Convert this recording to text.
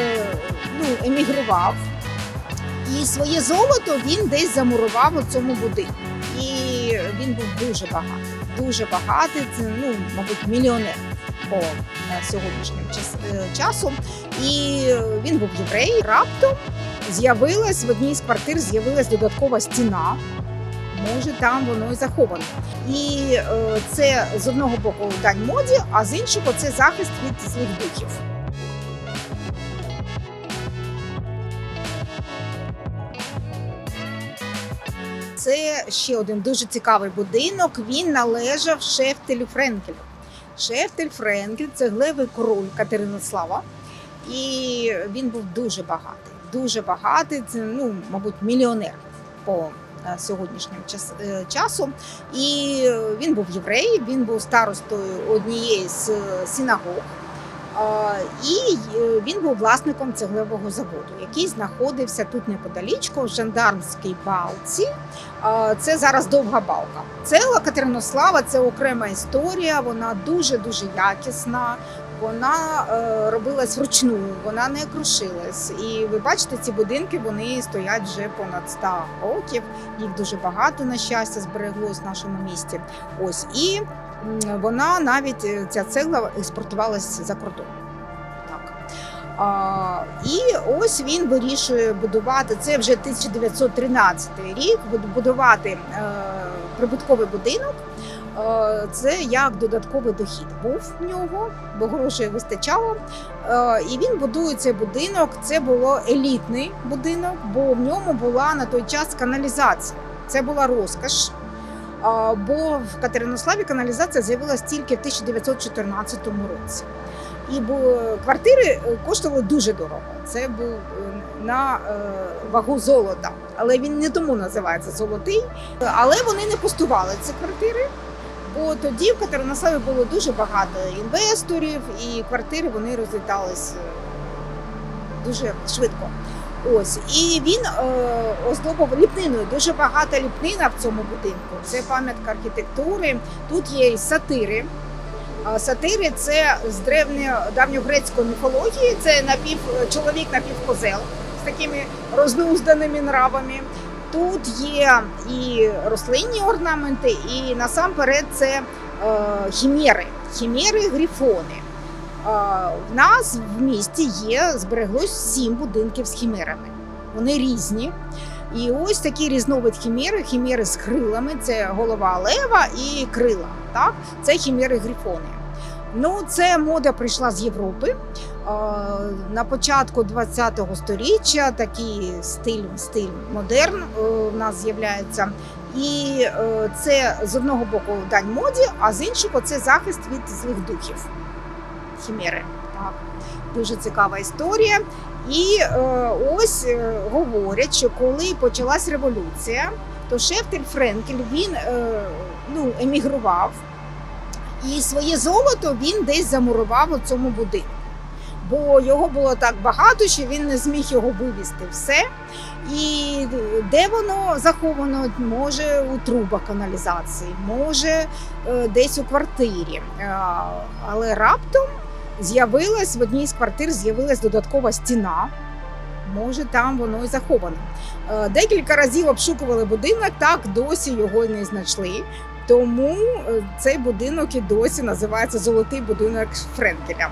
Е, ну, емігрував, і своє золото він десь замурував у цьому будинку. І він був дуже багатий, дуже багатий, ну, мабуть, мільйонер по е, сьогоднішнім е, часу. І він був єврей. Раптом з'явилась в одній з квартир з'явилась додаткова стіна. Може, там воно і заховано. І е, це з одного боку дань моді, а з іншого це захист від злих духів. Це ще один дуже цікавий будинок. Він належав Шефтелю Френкелю. Шефтель Френкель це глевий король Катеринослава, і він був дуже багатий. Дуже багатий. Це ну, мабуть, мільйонер по е, сьогоднішнім е, часу. І він був єврей, він був старостою однієї з е, синагог. І е, він був власником цеглевого заводу, який знаходився тут неподалічку, в жандармській балці. Це зараз довга балка. Цегла Катеринослава це окрема історія. Вона дуже дуже якісна. Вона е, робилась вручну, вона не крушилась. І ви бачите, ці будинки вони стоять вже понад 100 років. Їх дуже багато на щастя збереглось в нашому місті. Ось і вона навіть е, ця цегла експортувалась за кордон. А, і ось він вирішує будувати це вже 1913 рік. буд- Будувати е, прибутковий будинок. Е, Це як додатковий дохід був в нього, бо грошей вистачало. Е, І він будує цей будинок. Це було елітний будинок, бо в ньому була на той час каналізація. Це була розкаш. Бо в Катеринославі каналізація з'явилася тільки в 1914 році. І квартири е, коштували дуже дорого. Це був е, на е, вагу золота. Але він не тому називається золотий. Але вони не пустували ці квартири. Бо тоді в Катеринославі було дуже багато інвесторів, і квартири вони розлітались е, дуже швидко. Ось і він е, оздобив ліпниною. Дуже багата ліпнина в цьому будинку. Це пам'ятка архітектури. Тут є і сатири. Сатири це з древньої давньогрецької міфології. Це напів чоловік напівкозел з такими рознузданими нравами. Тут є і рослинні орнаменти, і насамперед це е, хімери, хімери грифони. Е, в нас в місті є збереглось сім будинків з хімерами. Вони різні. І ось такий різновид хімери, хімери з крилами це голова лева і крила. Так? Це хімери грифони. Ну, це мода прийшла з Європи. Е, На початку 20-го сторіччя такий стиль, стиль модерн е, в нас з'являється. І е, це з одного боку дань моді, а з іншого це захист від злих духів. Хімери. Так. Дуже цікава історія. І е, ось е, говорять, що коли почалась революція, то Шефтель Френкель він е, ну, емігрував, і своє золото він десь замурував у цьому будинку. Бо його було так багато, що він не зміг його вивізти все. І де воно заховано, може у трубах каналізації, може е, десь у квартирі. Але раптом з'явилась в одній з квартир з'явилась додаткова стіна. Може, там воно і заховано. Е, Декілька разів обшукували будинок, так досі його не знайшли. Тому е, цей будинок і досі називається Золотий будинок Френкеля.